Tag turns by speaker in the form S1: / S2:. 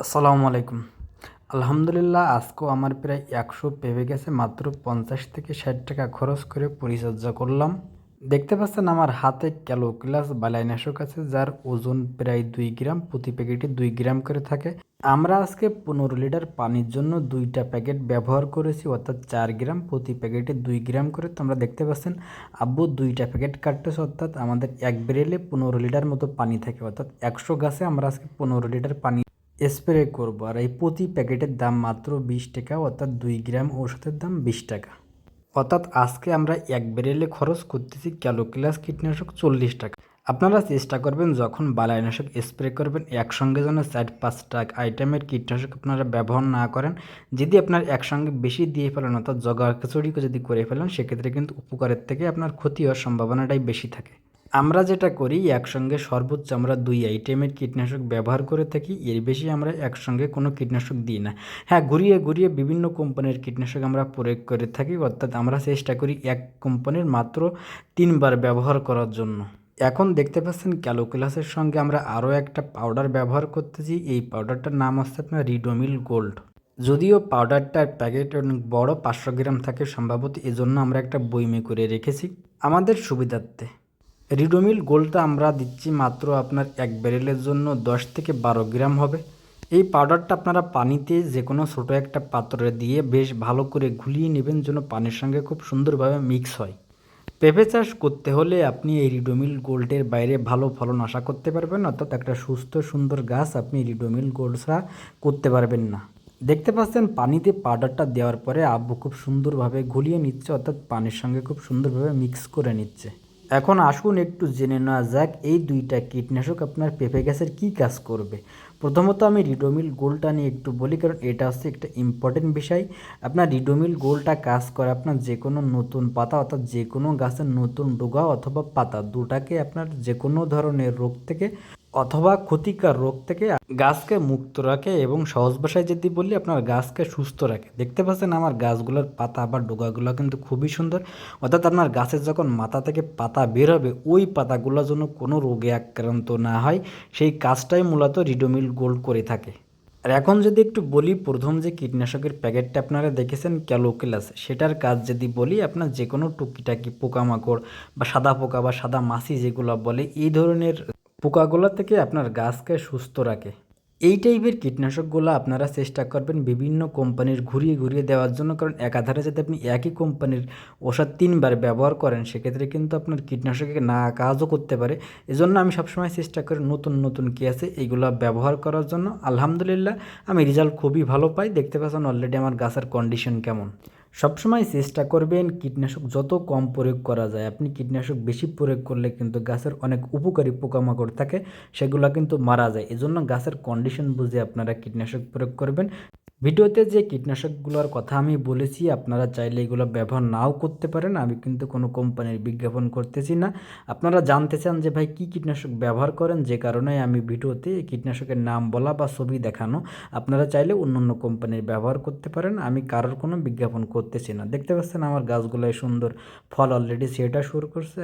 S1: আসসালামু আলাইকুম। আলহামদুলিল্লাহ, আজকেও আমার প্রায় একশো পেবে গেছে, মাত্র পঞ্চাশ থেকে ষাট টাকা খরচ করে পরিচর্যা করলাম। দেখতে পাচ্ছেন আমার হাতে ক্যালোক্লাস বালাইনাশক আছে, যার ওজন প্রায় দুই গ্রাম, প্রতি প্যাকেটে দুই গ্রাম করে থাকে। আমরা আজকে পনেরো লিটার পানির জন্য দুইটা প্যাকেট ব্যবহার করেছি, অর্থাৎ চার গ্রাম, প্রতি প্যাকেটে দুই গ্রাম করে। তো আমরা দেখতে পাচ্ছেন, আব্বু দুইটা প্যাকেট কাটতেছে, অর্থাৎ আমাদের এক বেরেলে পনেরো লিটার মতো পানি থাকে, অর্থাৎ একশো গাছে আমরা আজকে পনেরো লিটার পানি স্প্রে করব আর এই প্রতি প্যাকেটের দাম মাত্র বিশ টাকা, অর্থাৎ দুই গ্রাম ওষুধের দাম বিশ টাকা। অর্থাৎ আজকে আমরা এক বেরেলে খরচ করতেছি ক্যালোক্লাস কীটনাশক চল্লিশ টাকা। আপনারা চেষ্টা করবেন যখন বালাইনাশক স্প্রে করবেন, একসঙ্গে যেন চার পাঁচটা আইটেমের কীটনাশক আপনারা ব্যবহার না করেন। যদি আপনার একসঙ্গে বেশি দিয়ে ফেলেন, অর্থাৎ জগা যদি করে ফেলেন, সেক্ষেত্রে কিন্তু উপকারের থেকে আপনার ক্ষতি হওয়ার সম্ভাবনাটাই বেশি থাকে। আমরা যেটা করি, একসঙ্গে সর্বোচ্চ আমরা দুই আইটেমের কীটনাশক ব্যবহার করে থাকি, এর বেশি আমরা একসঙ্গে কোনো কীটনাশক দিই না। হ্যাঁ ঘুরিয়ে ঘুরিয়ে বিভিন্ন কোম্পানির কীটনাশক আমরা প্রয়োগ করে থাকি, অর্থাৎ আমরা চেষ্টা করি এক কোম্পানির মাত্র তিনবার ব্যবহার করার জন্য। এখন দেখতে পাচ্ছেন ক্যালোকুলাসের সঙ্গে আমরা আরও একটা পাউডার ব্যবহার করতেছি, এই পাউডারটার নাম হচ্ছে আপনার রিডোমিল গোল্ড। যদিও পাউডারটার প্যাকেট অনেক বড়, পাঁচশো গ্রাম থাকে সম্ভবত, এজন্য আমরা একটা বইমে করে রেখেছি, আমাদের সুবিধার্থে। রিডোমিল গোলটা আমরা দিচ্ছি মাত্র আপনার এক ব্যারেলের জন্য দশ থেকে বারো গ্রাম হবে। এই পাউডারটা আপনারা পানিতে যে কোনো ছোটো একটা পাত্রে দিয়ে বেশ ভালো করে ঘুলিয়ে নেবেন যেন পানির সঙ্গে খুব সুন্দরভাবে মিক্স হয়। পেঁপে চাষ করতে হলে আপনি এই রিডোমিল গোল্ডের বাইরে ভালো ফলন আশা করতে পারবেন, অর্থাৎ একটা সুস্থ, সুন্দর গাছ আপনি রিডোমিল গোল্ড ছাড়া করতে পারবেন না। দেখতে পাচ্ছেন পানিতে পাউডারটা দেওয়ার পরে আব্বু খুব সুন্দরভাবে ঘুলিয়ে নিচ্ছে, অর্থাৎ পানির সঙ্গে খুব সুন্দরভাবে মিক্স করে নিচ্ছে। এখন আসুন একটু জেনে নেওয়া যাক, এই দুইটা কীটনাশক আপনার পেঁপে গাছের কী কাজ করবে? প্রথমত আমি রিডোমিল গোলটা নিয়ে একটু বলি, কারণ এটা হচ্ছে একটা ইম্পর্টেন্ট বিষয়। আপনার রিডোমিল গোলটা কাজ করে আপনার যে কোনো নতুন পাতা অর্থাৎ যে কোনো গাছের নতুন ডোগা অথবা পাতা, দুটাকে আপনার যে কোনো ধরনের রোগ থেকে অথবা ক্ষতিকর রোগ থেকে গাছকে মুক্ত রাখে এবং সহজ ভাষায় যদি বলি, আপনার গাছকে সুস্থ রাখে। দেখতে পাচ্ছেন আমার গাছগুলোর পাতা বা ডোগাগুলো কিন্তু খুবই সুন্দর। অর্থাৎ আপনার গাছের যখন মাথা থেকে পাতা বের হবে, ওই পাতাগুলো যেন কোনো রোগে আক্রান্ত না হয়, সেই কাজটাই মূলত রিডোমিল গোল্ড করে থাকে। আর এখন যদি একটু বলি, প্রথম যে কীটনাশকের প্যাকেটটা আপনারা দেখেছেন, ক্যালোকেলাস, সেটার কাজ যদি বলি, আপনার যে কোনো টুকিটাকি পোকামাকড় বা সাদা পোকা বা সাদা মাছি যেগুলো বলে, এই ধরনের পোকাগুলো থেকে আপনার গাছকে সুস্থ রাখে। এই টাইপের কীটনাশকগুলো আপনারা চেষ্টা করবেন বিভিন্ন কোম্পানির ঘুরিয়ে ঘুরিয়ে দেওয়ার জন্য, কারণ একাধারে যদি আপনি একই কোম্পানির ওষুধ তিনবার ব্যবহার করেন, সেক্ষেত্রে কিন্তু আপনার কীটনাশকে না কাজও করতে পারে। এজন্য আমি সবসময় চেষ্টা করি নতুন নতুন কী আছে এইগুলো ব্যবহার করার জন্য। আলহামদুলিল্লাহ, আমি রেজাল্ট খুবই ভালো পাই। দেখতে পাচ্ছেন অলরেডি আমার গাছের কন্ডিশন কেমন। সবসময় চেষ্টা করবেন কীটনাশক যত কম প্রয়োগ করা যায়। আপনি কীটনাশক বেশি প্রয়োগ করলে কিন্তু গাছের অনেক উপকারী পোকামাকড় থাকে, সেগুলো কিন্তু মারা যায়। এজন্য গাছের কন্ডিশন বুঝে আপনারা কীটনাশক প্রয়োগ করবেন। ভিডিওতে যে কীটনাশকগুলোর কথা আমি বলেছি, আপনারা চাইলে এগুলো ব্যবহার নাও করতে পারেন। আমি কিন্তু কোনো কোম্পানির বিজ্ঞাপন করতেছি না। আপনারা জানতে চান যে ভাই কী কীটনাশক ব্যবহার করেন, যে কারণে আমি ভিডিওতে কীটনাশকের নাম বলা বা ছবি দেখানো আপনারা চাইলে অন্য অন্য কোম্পানির ব্যবহার করতে পারেন। আমি কারোর কোনো বিজ্ঞাপন করতেছি না। দেখতে পাচ্ছেন আমার গাছগুলোয় সুন্দর ফল অলরেডি সেটা শুরু করছে।